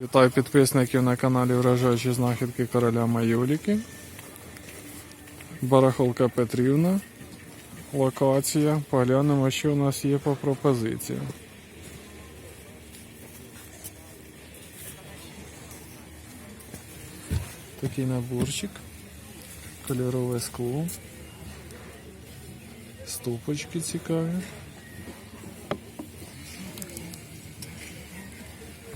Вітаю підписників на каналі Вражаючі знахідки короля Майоліки. Барахолка Петрівна. Локація. Поглянемо, що у нас є по пропозиціям. Такий наборчик. Кольорове скло. Ступочки цікаві.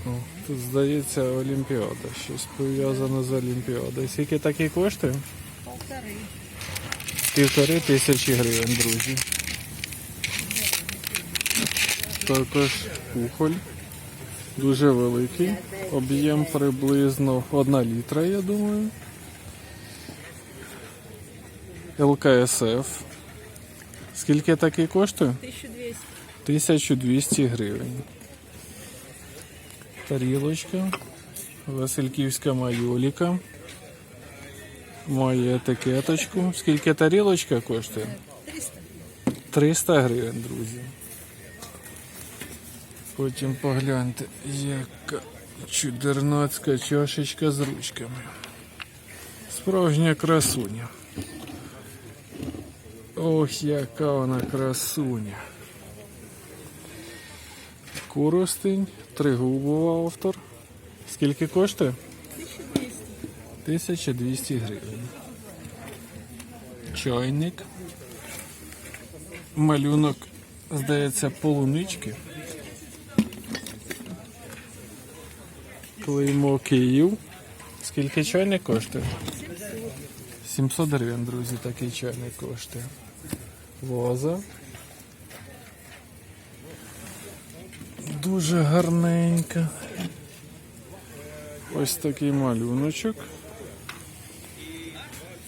О, тут здається Олімпіада. Щось пов'язане з Олімпіадою. Скільки такі коштує? Полтори. Півтори тисячі гривень, друзі. Також кухоль. Дуже великий. Об'єм приблизно 1 літра, я думаю. ЛКСФ. Скільки такий коштує? 1200. 1200 гривень. Тарілочка. Васильківська майоліка. Має етикеточку. Скільки тарілочка коштує? 300. 300 гривень, друзі. Потім погляньте, яка чудернацька чашечка з ручками. Справжня красуня. Ох, яка вона красуня. Коростень, тригубова автор. Скільки коштує? 1200. 1200 гривень. Чайник. Малюнок, здається, полунички. Клеймо Київ. Скільки чайник коштує? 700 гривень, друзі, такий чайник коштує. Ваза. Дуже гарненька. Ось такий малюночок.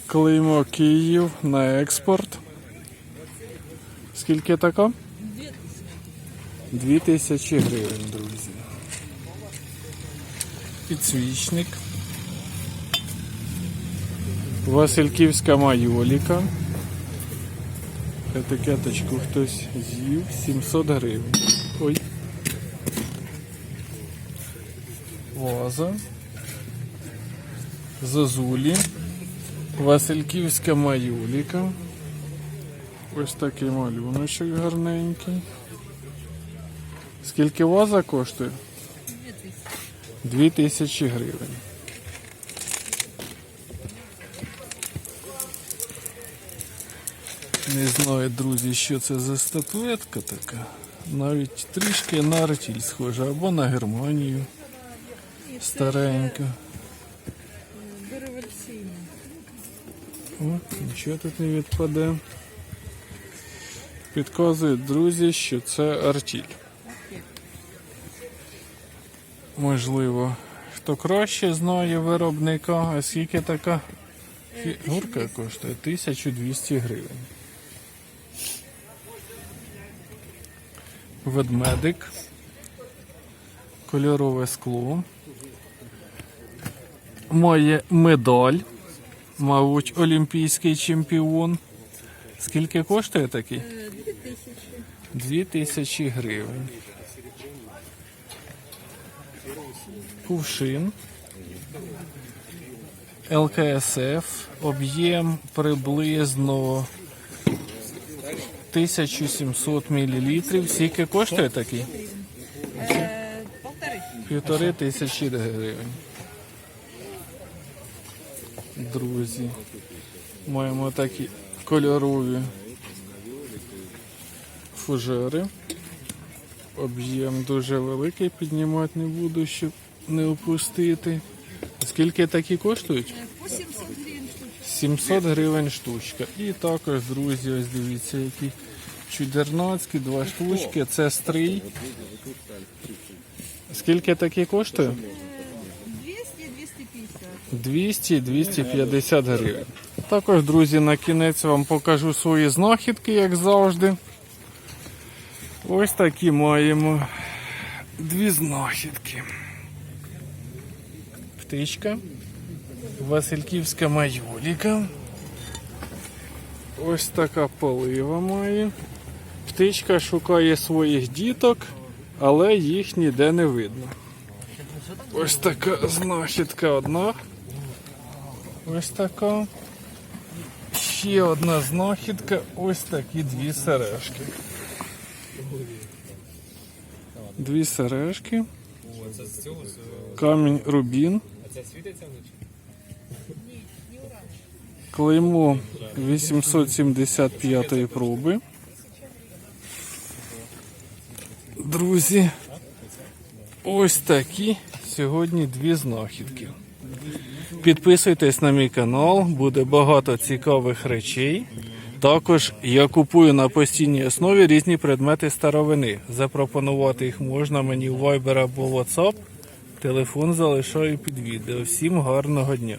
Клеймо Київ на експорт. Скільки така? 2000 гривень, друзі. Підсвічник. Васильківська майоліка. Етикеточку хтось з'їв. 700 гривень. Ой. Ваза. Зазулі. Васильківська майоліка. Ось такий малюночок гарненький. Скільки ваза коштує? 2000 гривень. Не знаю, друзі, що це за статуетка така. Навіть трішки на артіль схожа, або на Германію. Старенька. Дореволюційні. О, нічого тут не відпаде. Підказують друзі, що це артіль. Можливо, хто краще знає виробника, а скільки така фігурка коштує? 1200 гривень. Ведмедик. Кольорове скло. Має медаль. Мабуть, олімпійський чемпіон. Скільки коштує такий? 2000. 2000 гривень. Кувшин. ЛКСФ. Об'єм приблизно 1700 мл. Скільки коштує такий? Е. Півтори тисячі гривень. Друзі, маємо такі кольорові фужери. Об'єм дуже великий, піднімати не буду, щоб не опустити. Скільки такі коштують? Е, 700 гривень 700 гривень штучка. І також, друзі, ось дивіться, які чудернацькі, два штучки. Це стрий. Скільки такі коштує? 200-250. 200-250 гривень. Також, друзі, на кінець вам покажу свої знахідки, як завжди. Ось такі маємо дві знахідки. Птичка. Васильківська майоліка. Ось така полива має. Птичка шукає своїх діток, але їх ніде не видно. Ось така знахідка одна. Ось така. Ще одна знахідка. Ось такі дві сережки. Дві сережки. Камінь рубін. Клеймо 875 проби. Друзі, ось такі сьогодні дві знахідки. Підписуйтесь на мій канал, буде багато цікавих речей. Також я купую на постійній основі різні предмети старовини. Запропонувати їх можна мені в Viber або WhatsApp. Телефон залишаю під відео. Всім гарного дня!